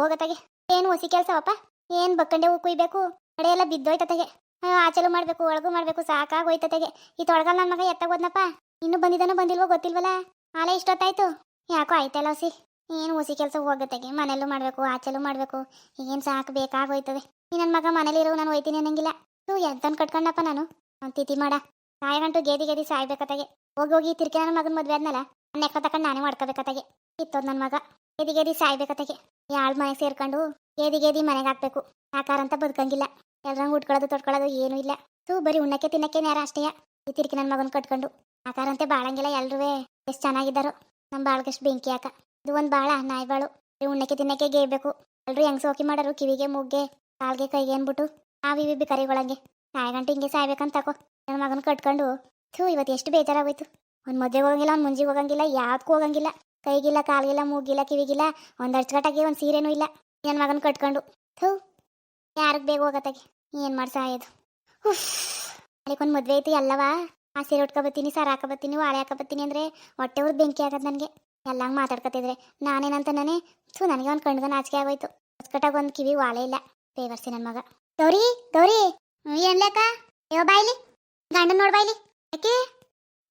ಹೋಗತ್ತಾಗೆ ಏನು ಹೊಸಿ ಕೆಲಸವಪ್ಪ? ಏನ್ ಬಕ್ಕಂಡೆ ಹೂ ಕುಯ್ಬೇಕು? ಎಲ್ಲ ಬಿದ್ದೋಯ್ತತೆಗೆ ಆಚಲು ಮಾಡಬೇಕು, ಒಳಗೂ ಮಾಡ್ಬೇಕು ಸಾಕಾಗೋಯ್ತತೆಗೆ ಈ ತೊಳಗಲ್ ನನ್ನ ಮಗ ಎತ್ತಾಗೋದ್ನಪ್ಪ? ಇನ್ನು ಬಂದಿದ್ದಾನೋ ಬಂದಿಲ್ವೋ ಗೊತ್ತಿಲ್ವಲ್ಲ ಆಲೆ ಇಷ್ಟೊತ್ತಾಯ್ತು. ಯಾಕೋ ಆಯ್ತಲ್ಲ ಹೊಸಿ? ಏನು ಹೊಸಿ ಕೆಲಸ ಹೋಗತ್ತೆಗೆ ಮನೆಯಲ್ಲೂ ಮಾಡ್ಬೇಕು, ಆಚಲು ಮಾಡ್ಬೇಕು. ಏನು ಸಾಕು ಬೇಕಾಗೋಯ್ತದೆ. ಈ ನನ್ನ ಮಗ ಮನೇಲಿರೋ ನಾನು ಹೋಯ್ತೀನಿ ಅನ್ನಂಗಿಲ್ಲ. ತೂ ಎಂತನ್ ಕಟ್ಕೊಂಡಪ್ಪ ನಾನು. ತಿತಿ ತಿಥಿ ಮಾಡ. ಸಾಯಗಂಟು ಗೇದಿ ಗೇದಿ ಸಾಯ್ಬೇಕತ್ತಾಗೆ ಹೋಗಿ ಹೋಗಿ ತಿರ್ಗಿ ನನ್ನ ಮಗನ ಮದ್ವೆ ಆದ್ನಲ್ಲ? ನೆಕ್ಕ ತಕೊಂಡು ನಾನೇ ಮಾಡ್ಕೋಬೇಕತ್ತಾಗೆ ಇತ್ತೋದ್ ನನ್ನ ಮಗ. ಗೇದಿ ಗೇದಿ ಸಾಯ್ಬೇಕತ್ತಾಗೆ ಯಾಳ್ ಮನೆ ಸೇರ್ಕೊಂಡು ಗೇದಿ ಗೇದಿ ಮನೆಗೆ ಹಾಕ್ಬೇಕು. ಆಕಾರ ಅಂತ ಬದುಕಂಗಿಲ್ಲ. ಎಲ್ರಂಗ್ ಉಟ್ಕೊಳ್ಳೋದು ತೊಟ್ಕೊಳ್ಳೋದು ಏನೂ ಇಲ್ಲ. ತೂ ಬರೀ ಉಣ್ಣಕ್ಕೆ ತಿನ್ನಕ್ಕೆ ನೇರ ಅಷ್ಟೇಯ ಈ ತಿರ್ಗಿ ನನ್ನ ಮಗನ ಕಟ್ಕೊಂಡು. ಆಕಾರಂತೆ ಬಾಳಂಗಿಲ್ಲ ಎಲ್ರೂ ಎಷ್ಟು ಚೆನ್ನಾಗಿದ್ದಾರೋ. ನಮ್ಮ ಬಾಳ್ಗಷ್ಟು ಬೆಂಕಿ ಹಾಕ. ಇದು ಒಂದು ಬಾಳ ನಾಯಿ ಬಾಳು ಬರೀ ಉಣ್ಣಕ್ಕೆ ತಿನ್ನಕ್ಕೆ ಗೇಯ್ಬೇಕು ಎಲ್ರು ಹೆಂಗ್ ಸೋಕಿ ಮಾಡೋರು, ಕಿವಿಗೆ, ಮೂಗ್ಗೆ, ಕಾಲ್ಗೆ, ಕೈಗೆ ಅನ್ಬಿಟ್ಟು ನಾವ್ ಇವಿ ಬಿಕರಿಗಳಂಗೆ ನಾಯಿ ಗಂಟೆ ಹಿಂಗೆ ಸಾಯ್ಬೇಕಂತ ತಕೋ. ನನ್ನ ಮಗನ ಕಟ್ಕೊಂಡು ಥೂ ಇವತ್ತು ಎಷ್ಟು ಬೇಜಾರಾಗೋಯ್ತು. ಒಂದು ಮದುವೆ ಹೋಗಂಗಿಲ್ಲ, ಒಂದು ಮುಂಜಿಗೆ ಹೋಗಂಗಿಲ್ಲ ಯಾವ್ದಕ್ಕೂ ಹೋಗಂಗಿಲ್ಲ. ಕೈಗಿಲ್ಲ, ಕಾಲ್ಗಿಲ್ಲ, ಮೂಗಿಲ್ಲ, ಕಿವಿಗಿಲ್ಲ ಒಂದು ಅಚ್ಚುಕಟ್ಟಾಗಿ ಒಂದು ಸೀರೆನೂ ಇಲ್ಲ. ನನ್ನ ಮಗನ ಕಟ್ಕೊಂಡು? ಥೂ, ಯಾರಿಗೆ ಬೇಗ ಹೋಗತ್ತಾಗೆ? ಏನು ಮಾಡಿ ಸಾಯೋದು ಅದಕ್ಕೊಂದು ಮದುವೆ ಐತಿ ಅಲ್ಲವಾ? ಆ ಸೀರೆ ಉಟ್ಕೊಬತ್ತೀನಿ ಸರ್ ಹಾಕೊಬತ್ತೀನಿ ವಾಳೆ ಹಾಕಬತ್ತೀನಿ ಅಂದರೆ ಹೊಟ್ಟೆ ಊರು ಬೆಂಕಿ ಆಗತ್ತೆ ನನಗೆ. ಎಲ್ಲಂಗೆ ಮಾತಾಡ್ಕೊತಿದ್ರೆ ನಾನೇನಂತ ನಾನೇ? ಥೂ, ನನಗೆ ಒಂದು ಕಣ್ಗೆ ನಾಚಿಕೆ ಆಗೋಯ್ತು. ಹೊಸ್ಕಟ್ಟಾಗ ಒಂದು ಕಿವಿ, ವಾಳೆ ಇಲ್ಲ. ಬೇವರ್ಸಿ ನನ್ನ ಮಗ. ಗೌರಿ ಗೌರಿ ಏನು ಲೆಕ್ಕ? ಯೋ ಬಾಯ್ಲಿ, ಗಂಡನ ನೋಡ್ ಬಾಯ್ಲಿ. ಯಾಕೆ?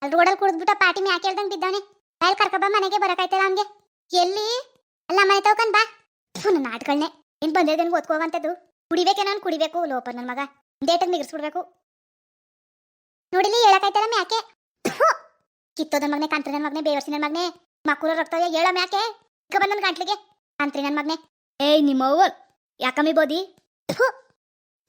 ಅಲ್ಲಿ ರೋಡಲ್ಲಿ ಕುಡಿದ್ಬಿಟ್ಟ ಪಾಟಿ ಮ್ಯಾಕೆ ಹೇಳ್ದಂಗೆ ಬಿದ್ದವನೆ ಬಾಯಲ್ಲಿ ಕರ್ಕೊಬ ಮನೆಗೆ ಬರಕಾಯ್ತಲ್ಲ ಅವನ್ಗೆ ಎಲ್ಲಿ? ಅಲ್ಲ, ಮನೆ ತಗೊಂಡ್ ಬಾ. ನನ್ನ ಆಟ್ಗಳನ್ನೇ ಏನ್ ಬಂದಿದ್ದೇನೆ ಓದ್ಕೋವಂತದ್ದು? ಕುಡಿಬೇಕೇ ನಾನು ಕುಡಿಬೇಕು ಲೋಪ ನನ್ನ ಮಗ. ಡೇಟಾಗಿ ನಿಗಿಸ್ಬಿಡ್ಬೇಕು ನೋಡಿಲಿ ಹೇಳಕಾಯ್ತಲ್ಲ ಮ್ಯಾಕೆ! ಕಿತ್ತೋದ ಮಗನೆ ಕಾಂತ್ರಿ ನನ್ನ ಮಗನೆ ಬೇವರ್ಸಿ ನನ್ನ ಮಗನೆ. ಮಕ್ಕಳು ರಕ್ತವ್ಯ ಹೇಳ ಮ್ಯಾಕೆ ಇಕ್ಕ ಬಂದ ನನ್ನ ಗಂಟ್ಲಿಗೆ ಕಾಂತ್ರಿ ನನ್ನ ಮಗನೆ. ಏಯ್ ನಿಮ್ಮವ್ವ ಯಾಕಮ್ಮಿ ಬೋದಿ? ಥೂ!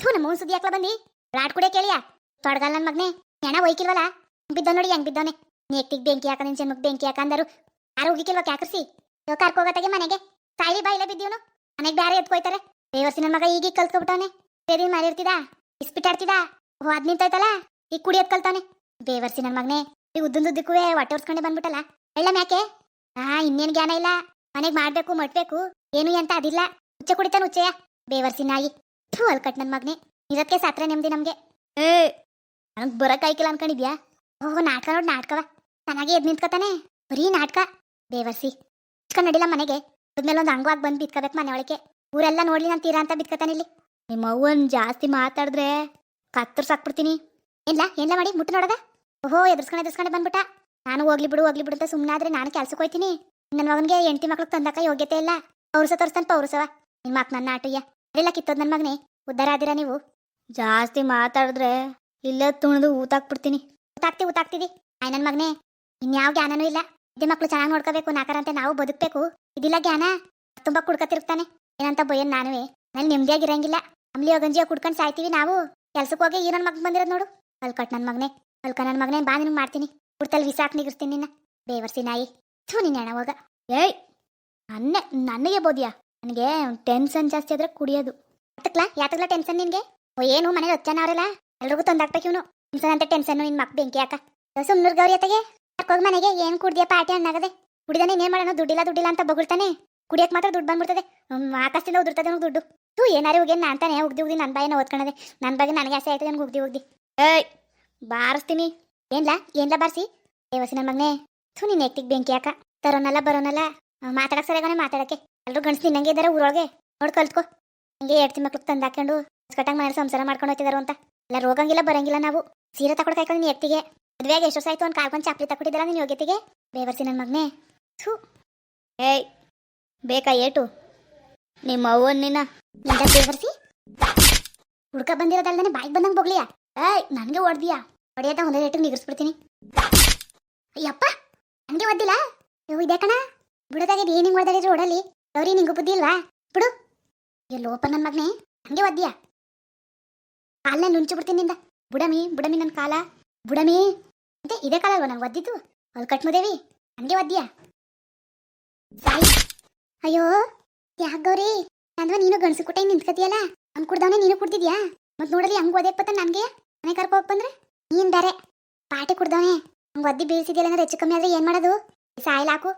ಥು, ನಮ್ಮ ಸುದ್ದಿ ಯಾಕಲ ಬಂದಿ? ರಾಟ್ ಕುಡಿಯ ಕೇಳಿಯ? ತೊಡಗಲ್ಲ ನನ್ನ ಮಗನೆ. ಹೆಣ ಒಯ್ಕಿಲ್ವಲ್ಲ? ಬಿದ್ದ ನೋಡಿ, ಹೆಂಗ್ ಬಿದ್ದವನೆ ನೇಕ್ಟಿಗ್ ಬೆಂಕಿ ಹಾಕ ನಿನ್ ಜನ್ಮಕ್ ಬೆಂಕಿ ಹಾಕ ಅಂದರು. ಯಾರು ಹೋಗಿಕಿಲ್ವ ಕ್ಯಾಕರ್ಸಿ? ಇವಾಗ ಕರ್ಕೋಗತ್ತಾಗೆ ಮನೆಗೆ. ಸಾಯಿ ಬಾಯಿಲೆ ಬಿದ್ದೀವನು. ಮನೆಗೆ ಬೇರೆ ಎತ್ಕೊಯ್ತಾರೆ ದೇವರ್ಸಿ ನನ್ನ ಮಗ ಈಗ ಕಲ್ತ್ಕೊಬಿಟ್ಟವನೆ. ಬೇರೆ ಮಾಡಿರ್ತಿದ ಇಸ್ಪಿಟಾಡ್ತಿದ ಓ ಅದ್ ನಿಂತೈತಲ್ಲ ಈಗ ಕುಡಿಯೋದ್ ಕಲ್ತಾನೆ ಬೇವರ್ಸಿ ನನ್ನ ಮಗನೇ ಈಗ ಉದ್ದುನ್ ಉದ್ದಕ್ಕೂ ಹೊಟ್ಟೆ ಹೊರ್ಸ್ಕೊಂಡೆ ಬಂದ್ಬಿಟ್ಟಲ್ಲ? ಹೇಳ ಮ್ಯಾಕೆ ಹಾ ಇನ್ನೇನ್ ಜ್ಞಾನ ಇಲ್ಲ. ಮನೆಗೆ ಮಾಡ್ಬೇಕು, ಮಟ್ಬೇಕು. ಏನು ಅಂತ ಅದಿಲ್ಲ. ಉಚ್ಚ ಕುಡಿತಾನ ಉಚ್ಚಯ ಬೇವರ್ಸಿ ನಾಯಿ ಥೂ ಅಲ್ ಕಟ್ ನನ್ನ ಮಗನೇ. ಇದಕ್ಕೆ ಸಾತ್ರ ನೆಮ್ಮದಿ ನಮ್ಗೆ. ಏ, ನನಗೆ ಬರಕ್ ಆಯ್ಕಿಲ್ಲ ಅನ್ಕೊಂಡಿದ್ಯಾ? ಓಹೋ, ನಾಟಕ ನೋಡಿ ನಾಟಕವ. ಚೆನ್ನಾಗಿ ಎದ್ ನಿಂತ್ಕೊತಾನೆ? ಬರೀ ನಾಟಕ. ಬೇವರ್ಸಿ ಇಸ್ಕೊಂಡ್ ನಡಿಲ್ಲ ಮನೆಗೆ. ಅದ್ಮೇಲೆ ಒಂದು ಅಂಗವಾಗಿ ಬಂದು ಬಿತ್ಕೋಬೇಕು ಮನೆ ಊರೆಲ್ಲ ನೋಡ್ಲಿ ನಾನು ತೀರಾ ಅಂತ ಬಿತ್ಕೋತಾನೆ ಇಲ್ಲಿ. ನಿಮ್ಮ ಅವ್ವನ್ ಜಾಸ್ತಿ ಮಾತಾಡಿದ್ರೆ ಕತ್ತರ್ ಸಾಕ್ಬಿಡ್ತೀನಿ ಇಲ್ಲ ಎಲ್ಲ ಮಾಡಿ ಮುಟ್ಟು ನೋಡದ? ಓಹೋ, ಎದುರ್ಸ್ಕೊಂಡು ಎದುರ್ಸ್ಕೊಂಡು ಬಂದ್ಬಿಟ್ಟ. ನಾನು ಹೋಗ್ಲಿ ಬಿಡು ಹೋಗ್ಲಿ ಬಿಡು ಅಂತ ಸುಮ್ಮನಾದ್ರೆ ನಾನು ಕೆಲ್ಸಕ್ಕೆ ಹೋಯ್ತೀನಿ. ನನ್ನ ಮಗನಿಗೆ ಎಂಟಿ ಮಕ್ಳು ತಂದಕ ಯೋಗ್ಯತೆ ಇಲ್ಲ. ಪೌರುಸ ತೋರಿಸ್ತಾನೆ ಪೌರುಸವ. ನಿಮ್ಮ ಮಕ್ ನನ್ನ ಆಟಯ್ಯ. ಅದೆಲ್ಲ ಕಿತ್ತೋದ್ ನನ್ನ ಮಗನೇ. ಉದ್ದಾರ ಆದಿರಾ ನೀವು? ಜಾಸ್ತಿ ಮಾತಾಡಿದ್ರೆ ಇಲ್ಲೇ ತುಣಿದು ಊತಾಕ್ಬಿಡ್ತೀನಿ. ಊತಾಕ್ತಿ, ಊತಾಕ್ತಿದಿ. ಆಯ್ ನನ್ನ ಮಗನೇ. ಇನ್ಯಾವ ಜ್ಞಾನನೂ ಇಲ್ಲ. ಇದೇ ಮಕ್ಕಳು ಚೆನ್ನಾಗಿ ನೋಡ್ಕೋಬೇಕು, ನಾಕರಂತೆ ನಾವು ಬದುಕಬೇಕು. ಇದಿಲ್ಲ ಜ್ಞಾನ. ತುಂಬಾ ಕುಡ್ಕತಿರ್ತಾನೆ. ಏನಂತ ಬಯ್ಯನ್ ನಾನುವೆ. ನಲ್ಲಿ ನೆಮ್ಮದಿಯಾಗಿರಂಗಿಲ್ಲ ಅಮ್ಲಿ ಒಗಂಜಿಯ ಕುಡ್ಕೊಂಡು ಸಾಯ್ತೀವಿ ನಾವು. ಕೆಲ್ಸಕ್ಕೆ ಹೋಗಿ ಈ ನನ್ನ ಮಗ ಬಂದಿರೋದು ನೋಡು. ಅಲ್ಕಟ್ ನನ್ನ ಮಗನೇ. ಅಲ್ಕ ನನ್ನ ಮಗನೇ, ಬಾ ನಿನ್ಗೆ ಮಾಡ್ತೀನಿ. ಕುಡ್ತಲ್ಲಿ ವಿಸಾಕ್ ನಿಗಿರ್ತೀನಿ ನಿನ್ನ. ಬೇವರ್ಸಿ ನಾಯಿ. ಥೂ ನಿನ್ನ ಹೋಗ. ಏಯ್! ನನ್ನೆ ನನಗೆ ಬೋದ್ಯಾ? ನನಗೆ ಟೆನ್ಷನ್ ಜಾಸ್ತಿ ಆದ್ರೆ ಕುಡಿಯೋದು. ಯಾತಕ್ಲ? ಯಾತಕ್ಲ ಟೆನ್ಷನ್ ನಿನ್ಗೆ? ಓ, ಏನು ಮನೇಲಿ ಹಚ್ಚನ ಅವರೆಲ್ಲ? ಎಲ್ರಿಗೂ ತಂದಾಕ್ಬೇಕು ಇವನು. ಟೆನ್ಷನ್ ಅಂತ ಟೆನ್ಷನ್ ನಿನ್ ಮಕ್ ಬೆಂಕಿ ಯಾಕ ಗೌರಿ ಅತ್ತಗೆ. ಕರ್ಕೋಗ್ ಮನೆಗೆ ಏನ್ ಕುಡ್ದಿಯ ಪಾಟಿ ಹಣ್ಣಾಗದೆ ಕುಡಿದಾನೆ ಇನ್ನೇನ್ ಮಾಡೋಣ? ದುಡ್ಡಿಲ್ಲ ದುಡ್ಡಿಲ್ಲ ಅಂತ ಬಗುಳ್ತಾನೆ. ಕುಡಿಯಕ್ ಮಾತ್ರ ದುಡ್ಡು ಬಂದ್ಬಿಡ್ತದೆ. ಆಕಾಶದಿಂದ ಉದುರ್ತದೆ ಅವ್ನಿಗೆ ದುಡ್ಡು. ತೂ ಏನಾರೇ ಹೋಗಿ ಅಂತಾನೆ ತಾನೇ ಉಗ್ದಿ ಉಗ್ದಿ ನನ್ನ ಬಾಯಿನ ಓದ್ಕೊಳದೆ ನನ್ನ ಬಗ್ಗೆ ನನಗೆ ಆಸೆ ಆಯ್ತದೆ ನನ್ಗೆ ಉಗ್ದಿ ಉಗ್ದಿ. ಏಯ್, ಬಾರಿಸ್ತೀನಿ. ಏನ್ಲ? ಏನ್ಲ ಬಾರಿಸಿ? ದೇವಸಿ ನನ್ನ ಮಗನೇ. ಥೂ, ನೀನ್ ಎಕ್ಟಿಗೆ ಬೆಂಕಿ ಯಾಕ ತರೋನಲ್ಲ, ಬರೋನಲ್ಲ. ಮಾತಾಡಕ್ ಸರಿಯಾಗನೆ ಮಾತಾಡಕ್ಕೆ. ಎಲ್ಲರೂ ಗಂಡಸ್ ನಂಗೆ ಇದಾರೆ ಊರೊಳಗೆ. ನೋಡ್ ಕಲ್ತ್ಕೊ. ಹಿಂಗೆ ಎಡ್ತಿ ಮಕ್ಳು ತಂದು ಹಾಕೊಂಡು ಕಟ್ಟಾಗ ಮನೇಲಿ ಸಂಸಾರ ಮಾಡ್ಕೊಂಡು ಹೋಗ್ತಿದಾರು ಅಂತ. ಎಲ್ಲ ರೋಗಂಗಿಲ್ಲ, ಬರಂಗಿಲ್ಲ ನಾವು. ಸೀರೆ ತಗೊಳಕಾಯ್ಕೊಂಡು ಕಾಯ್ಕೊಂಡು ನೀ ಎಕ್ತಿಗೆ ಮದ್ವೆಗೆ ಎಷ್ಟು ವರ್ಷ ಆಯ್ತು ಒಂದು ಕಾರ್ಕೊಂಡು ಚಾಪ್ಲಿ ತಕೊಟ್ಟಿದ್ದಲ್ಲ ನೀನು ಯೋಗ್ಯತೆಗೆ? ಬೇವರ್ಸಿ ನನ್ನ ಮಗನೇ. ಥೂ. ಏಯ್, ಬೇಕಾ ಏಟು? ನಿಮ್ಮ ಅವ್ವನ್ ನಿನ್ನ? ನಿಂದ ಬೇವರ್ಸಿ? ಹುಡ್ಕ ಬಂದಿರೋದಲ್ದಾನೆ ಬಾಯಿಗೆ ಬಂದಂಗೆ ಬೊಗ್ಲಿಯ? ಏಯ್, ನನಗೆ ಹೊಡ್ದಿಯಾ ಹೊಡೆಯದ ಒಂದೇ ರೇಟಿಗೆ ನಿಗಿಸ್ಬಿಡ್ತೀನಿ ಅಯ್ಯಪ್ಪ, ನನಗೆ ಒದ್ದಿಲ್ಲ? ಇವು ಇದೆ ಕಣ? ಬಿಡೋದಾಗೆ ಏನು ಹಿಂಗೆ ಹೊಡೆದಾಡಿದ್ರು ಓಡಲ್ಲಿ ಗೌರಿ, ನಿಂಗೂ ಬುದ್ಧಿ ಇಲ್ವಾ? ಬಿಡು. ಎಲ್ಲೋಪ ನನ್ನ ಮಗನೇ. ನನಗೆ ಒದ್ದಿಯಾ? ಕಾಲನ್ನ ನುಂಚಿ ಬಿಡ್ತೀನಿ ನಿಂದ. ಬುಡಮಿ ಬುಡಮಿ ನನ್ನ ಕಾಲ. ಬುಡಮಿ. ಅಂತೆ ಇದೇ ಕಾಲ ಅಲ್ವಾ? ನಂಗೆ ಒದ್ದಿದ್ದು? ಅಲ್ಲಿ ಕಟ್ಮದೇವಿ ಹಂಗೆ ಒದ್ದಿಯಾ? ಅಯ್ಯೋ ಯಾಕೆ ಗೌರಿ ಅಂದ್ರೆ ನೀನು ಗಣಸು ಕುಟೆ ನಿಂತ್ಕತಿಯಲ್ಲ? ಅವ್ನು ಕುಡ್ದವನೇ ನೀನು ಕುಡ್ದಿದ್ಯಾ? ಮತ್ತೆ ನೋಡಲಿ ಹಂಗ ಓದಕ್ಕೆ ಬತ್ತ ನನಗೆ? ಮನೆ ಕರ್ಕೊ ಬಂದ್ರೆ? ನೀನ್ ಬೇರೆ. ಪಾಟಿ ಕುಡ್ದವನೇ. ಹಂಗೆ ಒದ್ದಿ ಬೀಳ್ಸಿದ್ಯಲ್ಲ ಅಂದ್ರೆ ಹೆಚ್ಚು ಕಮ್ಮಿ ಆದ್ರೆ ಏನ್ ಮಾಡೋದು? ಸಾಯಿಲ್ ಹಾಕು.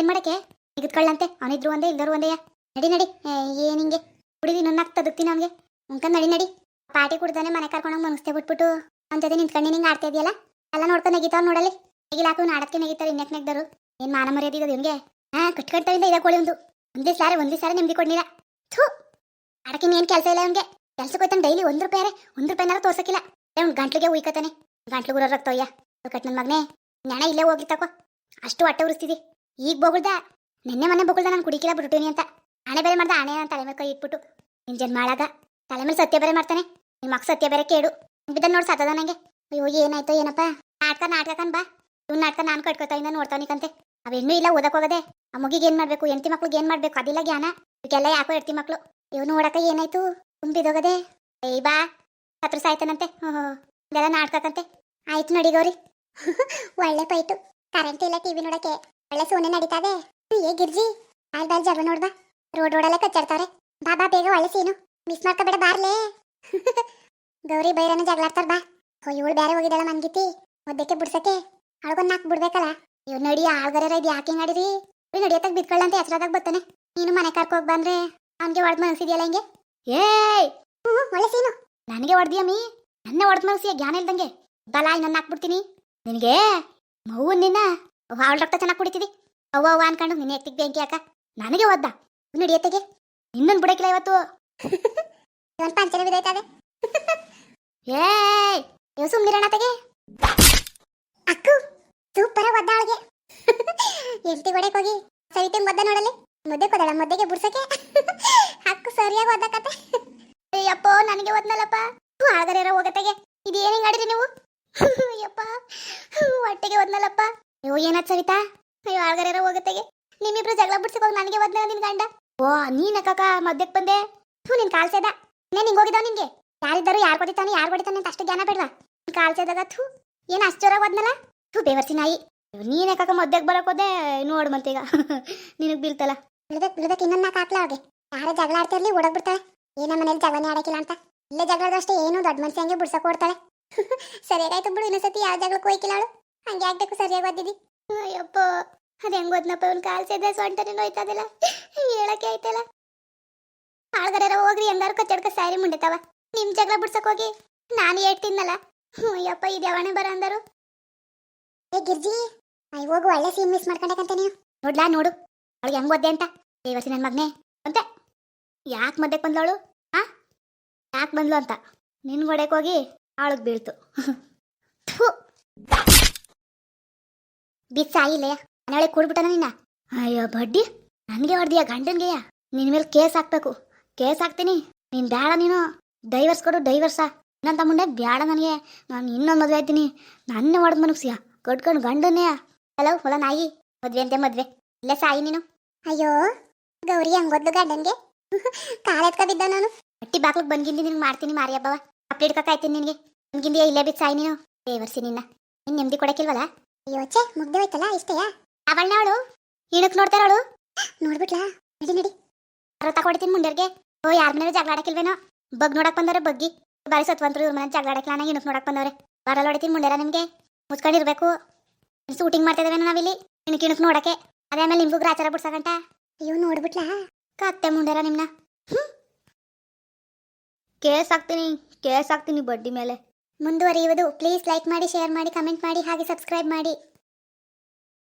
ಏನ್ ಮಾಡಕ್ಕೆ? ಇದ್ಕೊಳ್ಳಂತೆ ಅವನಿದ್ರು ಒಂದೇ, ಇಲ್ದರು ಒಂದೇ ನಡಿ ನಡಿ. ಏನ್ ಹಿಂಗೆ? ಕುಡಿದಿ ನನ್ನ ತದಕ್ತೀನಿ ಅವನಿಗೆ. ಉಂಕ ನಡಿ ನಡಿ. ಪಾಟಿ ಕುಡ್ದಾನೆ ಮನೆ ಕರ್ಕೊಂಡೋಗಿ ಮನಸ್ತೆ ಬಿಟ್ಬಿಟ್ಟು. ಅಂತದೇ ಜೊತೆ ನಿಂತ್ಕೊಂಡು ನಿಂಗೆ ಆಡ್ತಾ ಇದೆಯಲ್ಲ ಎಲ್ಲ ನೋಡ್ಕೊಂಡು ನೆಗಿತಾವ್ ನೋಡಲಿ ನೆಗಿಲಾಕು ನಾಡಕ್ಕೆ ನೆಗಿತಾರೆ ಇನ್ನಕ್ಕೆ ನೆಗ್ದರು ಏನ್ ಮಾನ ಮರ್ಯಾದೆ ಇದೆ ಇವ್ನಿಗೆ? ಹಾ ಕಟ್ಕಟ್ಟಾವಿಂದ ಇದೆ ಕೋಳಿ ಒಂದು. ಒಂದೇ ಸಾರಿ ಒಂದೇ ಸಾರಿ ನಿಮ್ಗೆ ಕೊಡ್ಲಿಲ್ಲ ಥೂ! ಅಡಕ್ಕೆ ಏನ್ ಕೆಲಸ ಇಲ್ಲ ಅವ್ನಿಗೆ ಕೆಲ್ಸಕ್ಕೆ ಹೋಯ್ತಾನೆ ಡೈಲಿ ಒಂದು ರೂಪಾಯಿ ಒಂದು ರೂಪಾಯಿನಾರ ತೋರ್ಸಕ್ಕಿಲ್ಲ. ಅವ್ನು ಗಂಟ್ಲಿಗೆ ಉಯ್ಕತಾನೆ ಗಂಟ್ಲು ಗುರ ರಕ್ತಯ್ಯ ಕಟ್ ನನ್ನ ಮಗನೇ. ನೆಣ ಇಲ್ಲೇ ಹೋಗಿ ತಕೋ. ಅಷ್ಟು ಹೊಟ್ಟೆ ಉರಿಸ್ತಿದಿ. ಈಗ ಬೊಗಳ್ದ. ನಿನ್ನೆ ಮೊನ್ನೆ ಬೊಗಳ್ದ, ನಾನು ಕುಡಿಕಿಲ್ಲ ಬಿಟ್ಬಿಟ್ಟಿನಿ ಅಂತ. ಹಣೆ ಬೇರೆ ಮಾಡ್ದ ಹಣೆ ನನ್ನ ತಲೆ ಮೇಲೆ ಕೈ ಇಟ್ಬಿಟ್ಟು. ನಿನ್ ಜನ್ಮಾಳಾಗ ತಲೆ ಮೇಲೆ ಸತ್ಯ ಬೇರೆ ಮಾಡ್ತಾನೆ. ನಿನ್ ಮಗ ಸತ್ಯ ಬೇರೆ ಕೇಡು. ಬಿದ್ದ ನೋಡಿ ಸತ್ತದ ಅಯ್ಯೋ, ಏನಾಯ್ತೋ ಏನಪ್ಪ? ನಾಟಕ, ನಾಟಕನ್ ಬಾ. ಇವ್ ನಾಟಕ ನಾನು ಕಟ್ಕೋತಾ ಇಂದ ನೋಡ್ತಾವನಿಕಂತೆ ಅವೆನ್ನೂ ಇಲ್ಲ, ಓದಕ್ ಹೋಗದೆ. ಆ ಮಗಿಗೆ ಏನ್ ಮಾಡ್ಬೇಕು? ಹೆಂಡತಿ ಮಕ್ಳಿಗೆ ಏನ್ ಮಾಡ್ಬೇಕು? ಅದಿಲ್ಲ ಜ್ಞಾನ. ಇದಕ್ಕೆಲ್ಲ ಯಾಕೋ ಹೆಂಡತಿ ಮಕ್ಳು. ಇವ್ ನೋಡಕ ಏನಾಯ್ತು? ತುಂಬಿದೋಗದೆ. ಏಯ್ ಬಾ. ಹತ್ರ ಸಾಯ್ತಾನಂತೆ. ಹ್ಞೂ ಇದೆಲ್ಲ ಕಂತೆ ಆಯ್ತು ನಡಿಗೋರಿ ಗೌರಿ. ಒಳ್ಳೆ ಪೈಟು. ಕರೆಂಟ್ ಇಲ್ಲ ಟಿವಿ ನೋಡಕ್ಕೆ. ಒಳ್ಳೆ ಸೋನೆ ನಡೀತಾವೆ. ಏ ಗಿರ್ಜಿ. ಅಲ್ಲಿ ಬಾಲ್ ಜಗಳ ನೋಡ್ಬಾ. ರೋಡ್ ರೋಡಲ್ಲೇ ಕಚ್ಚಾಡ್ತಾರೆ ಬಾ ಬಾ, ಬೇಗ ಒಳ್ಳೆ ಸೀನು. ಮಿಸ್ ಮಾಡ್ಕೋಬೇಡ, ಬಾರ್ಲೇ. ಗೌರಿ ಬೈರನ ಜಗಳಾಡ್ತಾರ, ಬಾ. ಇವಳು ಬೇರೆ ಹೋಗಿದ್ದಾಳ ಮನ್ಗಿತಿ? ಒದ್ದಕ್ಕೆ ಬಿಡ್ಸಕ್ಕೆ? ಅಳ್ಗೊಂಡ್ ನಾಕ್ ಬಿಡ್ಬೇಕಲ್ಲ? ಇವ್ ನಡಿ ಆಳ್ಗರ ಇದು ಯಾಕೆ ನಡೀರಿ? ನಡಿಯತ್ತಾಗ ಬಿದ್ಕೊಳ್ಳಂತ ಹೆಸರಾದಾಗ ಬರ್ತಾನೆ ನೀನು ಮನೆ ಕರ್ಕೊ ಹೋಗ್ ಬಂದ್ರೆ ಅವನ್ಗೆ ಹೊಡೆದ್ ಮನಸ್ಸಿದೆಯಲ್ಲ ಹಿಂಗೆ? ಏಯ್! ಹ್ಞೂ ಒಳ್ಳೆ ಸೀನು. ನನಗೆ ಹೊಡೆದಿಯಮ್ಮಿ ನನ್ನ ಹೊಡೆದ್ ಮನಸಿಯ ಜ್ಞಾನ ಇಲ್ದಂಗೆ. ಬಲ ನನ್ನ ಹಾಕ್ಬಿಡ್ತೀನಿ ನಿನಗೆ ಮವ್ವ ನಿನ್ನ ಅವಳ ರಕ್ತ ಚೆನ್ನಾಗಿ ಕುಡಿತಿದಿ. ಅವ್ವ ಅವ್ವ ಅನ್ಕೊಂಡು ನಿನ್ನ ಎತ್ತಿಗೆ ಬೆಂಕಿ ಹಾಕ. ನನಗೆ ಒದ್ದ. ನಡಿಯತ್ತೆಗೆ ಇನ್ನೊಂದು ಬಿಡಕ್ಕಿಲ್ಲ ಇವತ್ತು. ಇವನ್ ಪಂಚನೆ ಬಿದ್ದೈತದೆ. ಏಯ್! ಇವ್ ಸುಮ್ನಿರಣ ತೆಗೆ. ಅಕ್ಕು, ಸೂಪರ ಒದ್ದ ಅವಳಿಗೆ ಎಲ್ತಿ ಒಡೆಕ್ ಹೋಗಿ ಸವಿತೆ ಮದ್ದ ನೋಡಲಿ ಮುದ್ದೆ ಕೊದಳ ಮುದ್ದೆಗೆ ಬುಡ್ಸಕ್ಕೆ ಅಕ್ಕು ಸರಿಯಾಗಿ ಒದ್ದಕತ್ತೆ ಅಯ್ಯಪ್ಪ, ನನಗೆ ಒದ್ನಲ್ಲಪ್ಪ. ಆಳ್ಗರ ಹೋಗತ್ತೆಗೆ ಇದು ಏನು ಆಡಿರಿ ನೀವು? ಅಯ್ಯಪ್ಪ, ಹೊಟ್ಟೆಗೆ ಒದ್ನಲ್ಲಪ್ಪ. ಅಯ್ಯೋ ಏನಾದ್ ಸವಿತಾ? ಅಯ್ಯೋ, ಆಳ್ಗರ ಹೋಗತ್ತೆಗೆ ನಿಮ್ಮಿಬ್ರು ಜಗಳ ಬಿಡ್ಸಕ್ ಹೋಗಿ ನನಗೆ ಒದ್ನಲ್ಲ ನಿನ್ ಗಂಡ? ಓ, ನೀನ ಕಾಕ ಮದ್ದಕ್ಕೆ ಬಂದೆ? ಹ್ಞೂ ನಿನ್ ಕಾಲ್ಸದ ನೇ ನಿಂಗೆ ಹೋಗಿದ್ದಾವ ನಿಂಗೆ? ಯಾರಿದ್ದಾರು ಯಾರು ಕೊಡಿತಾನೆ ಯಾರು ಕೊಡಿತಾನೆ ಅಂತ ಅಷ್ಟು ಜ್ಞಾನ ಬೇಡವಾ? ಕಾಲ್ಸದಾಗ ಕಾಲ್ ಸೇದಾಗ ಥೂ ಏನು ಅಷ್ಟು ಜೋರಾಗಿ ಹೋದ್ನಲ್ಲ? ಥೂ ಬೇವರ್ಸಿ ನಾಯಿ. ನೀನೇ ಕಾಕ ಮದ್ದಕ್ಕೆ ಬರಕ್ ಹೋದೆ? ನೋಡು ಮತ್ತೀಗ ನಿನಗೆ ಬೀಳ್ತಲ್ಲ. ಬಿಳ್ದಕ್ ಬಿಳ್ದಕ್ ಇನ್ನೊಂದು ನಾಲ್ಕು ಹಾಕ್ಲ ಅವ್ಗೆ. ಯಾರೇ ಜಗಳ ಆಡ್ತಿರ್ಲಿ ಓಡಕ್ ಬಿಡ್ತಾಳೆ. ಏನ ಮನೇಲಿ ಜಗಳನೇ ಆಡಕ್ಕಿಲ್ಲ ಅಂತ. ಇಲ್ಲೇ ಜಗಳದಷ್ಟೇ ಏನು ದೊಡ್ಡ ಮನುಷ್ಯ ಹಂಗೆ ಬಿಡ್ಸಕ್ ಓಡ್ತಾಳೆ. ಸರಿಯಾಗಾಯ್ತು ಬಿಡು ಇನ್ನೊಂದ್ಸತಿ ಯಾವ ಜಗಳಕ್ಕೆ ಹೋಯ್ಕಿಲ್ಲ ಅವಳು. ಹಂಗೆ ಆಗ್ಬೇಕು ಸರಿಯಾಗಿ ಓದಿದಿ. ಅಯ್ಯಪ್ಪ ಅದು ಹೆಂಗ್ ಓದ್ನಪ್ಪ ಇವ್ನು ಕಾಲ್ ಸೇದೆ ಸೊಂಟನೇ ನೋಯ್ತದಿಲ್ಲ ಹೇಳಕ್ಕೆ ಆಯ್ತಲ್ಲ. ಆಳ್ಗರ ಹೋಗ್ರಿ ಹೆಂಗಾರು ಕಚ್ಚಡ್ಕ ಸಾರಿ ಮುಂಡೆತಾವ. ನಿಮ್ ಜಗಳ ಬಿಡ್ಸಕ್ ಹೋಗಿ. ನಾನು ಹೇಳ್ತೀನಲ್ಲ ಅಯ್ಯಪ್ಪ ಇದು ಯಾವಣೆ ಬರ ಅಂದರು. ಏ, ಗಿರ್ಜಿ ಅಯ್ಯ ಹೋಗು ಒಳ್ಳೆ ಸೀನ್ ಮಿಸ್ ಮಾಡ್ಕೊಂಡಕ್ಕಂತ ನೀವು ನೋಡ್ಲಾ, ನೋಡು. ಅವಳಿಗೆ ಹೆಂಗ್ ಓದ್ದೆ ಅಂತ. ಈ ವರ್ಷ ನನ್ನ ಮಗನೇ. ಅಂತ. ಯಾಕೆ ಮದ್ದಕ್ಕೆ ಬಂದವಳು ಹಾ ಯಾಕೆ ಬಂದ್ಲು ಅಂತ. ನಿನ್ ಹೊಡೆಕ್ ಹೋಗಿ ಅವಳಿಗೆ ಬೀಳ್ತು. ಬಿಸ್ ಬಿಚ್ಚ ಆಗಿಲ್ಲ ಮನೆಯೊಳಗೆ ಕೂಡ್ಬಿಟ್ಟನ ನಿನ್ನ? ಅಯ್ಯೋ, ಬಡ್ಡಿ. ನನಗೆ ಹೊಡ್ದಿಯ, ಗಂಡನ್ಗೆಯ? ನಿನ್ ಮೇಲೆ ಕೇಸ್ ಹಾಕ್ಬೇಕು. ಕೇಸ್ ಹಾಕ್ತೀನಿ. ನೀನ್ ಬೇಡ ನೀನು. ಡೈವರ್ಸ್ ಕೊಡು ಡೈವರ್ಸಾ ಇನ್ನಂತ ಮುಂದೆ ಬೇಡ ನನಗೆ. ನಾನು ಇನ್ನೊಂದು ಮದುವೆ ಆಯ್ತೀನಿ. ನನ್ನ ಹೊಡೆದ್ ಮನಗ್ಸಿಯ ಕಟ್ಕೊಂಡು ಗಂಡನೇ ಹಲೋ ಹೊಲ ನಾಯಿ. ಮದ್ವೆ ಅಂತೆ ಮದ್ವೆ. ಇಲ್ಲೇ ಸಾಯಿ ನೀನು. ಅಯ್ಯೋ ಗೌರಿ ಹಂಗೊದ್ದು ಗಂಡನ್ಗೆ? ಕಾಲ ಎತ್ಕ ಬಿದ್ದ ನಾನು. ಅಟ್ಟಿ ಬಾಕ್ಲಿಗೆ ಬಂದ್ಗಿಂದಿ ನಿನ್ಗೆ ಮಾಡ್ತೀನಿ ಮಾರಿ ಹಬ್ಬವ. ಅಪ್ಡೇಟ್ ಕಕ್ಕಾಯ್ತೀನಿ ನಿನಗೆ. ಬಂದ್ಗಿಂದಿಯ ಇಲ್ಲೇ ಬಿದ್ದು ಸಾಯಿ ನೀನು? ಡೈವರ್ಸಿ ನಿನ್ನ. ನಿನ್ ನೆಮ್ಮದಿ ಕೊಡಕ್ಕಿಲ್ವಲ್ಲ ಅಯ್ಯೋ ಛೇ ಮುಗ್ದೆ ಹೋಯ್ತಲ್ಲ ಇಷ್ಟೇಯಾ? ಅವಳನ್ನ ಅವಳು? ಏನಕ್ಕೆ ನೋಡ್ತಾರ ಅವಳು? ನೋಡ್ಬಿಟ್ಲಾ? ನಡಿ ನಡಿ. ಯಾರೋ ತಗೊಡ್ತೀನಿ ಮುಂಡರ್ಗೆ. ಓ ಯಾರ ಮನೇಲಿ ಜಗಳ ಆಡಕ್ಕಿಲ್ವೇನೋ? ಬಗ್ ನೋಡಕ್ ಬಂದವ್ರೆ ಬಗ್ಗಿ. ಬಾರಿ ಸತ್ವಂತರು ಇವ್ರ ಮನೆ ಜಗಳ ಆಡಕ್ಲ ನಾನು ಏನಕ್ಕೆ ನೋಡಕ್ ಬಂದವ್ರೆ. ಬರಲ್ಲ ಹೊಡಿತೀನಿ ಮುಂಡೆರ ನಿಮ್ಗೆ. ಮುಚ್ಕೊಂಡಿರ್ಬೇಕು ಶೂಟಿಂಗ್ ಮಾಡ್ತಾ ಇದ್ದೇವೆ ನಾವಿಲ್ಲಿ. ಇಣಕ್ ಇಣಕ್ ನೋಡಕ್ಕೆ. ಅದೇ ಆಮೇಲೆ ನಿಮ್ಗೂ ಗ್ರಾಚಾರ ಬಿಡ್ಸಕಂಟ ಅಯ್ಯೋ ನೋಡ್ಬಿಟ್ಲಾ? ಕತ್ತೆ ಮುಂಡೆರ ನಿಮ್ನ. ಕೇಸ್ ಹಾಕ್ತೀನಿ ಕೇಸ್ ಹಾಕ್ತೀನಿ ಬಡ್ಡಿ ಮೇಲೆ. ಮುಂದುವರಿಯುವುದು. ಪ್ಲೀಸ್ ಲೈಕ್ ಮಾಡಿ ಶೇರ್ ಮಾಡಿ ಕಮೆಂಟ್ ಮಾಡಿ ಹಾಗೆ ಸಬ್ಸ್ಕ್ರೈಬ್ ಮಾಡಿ.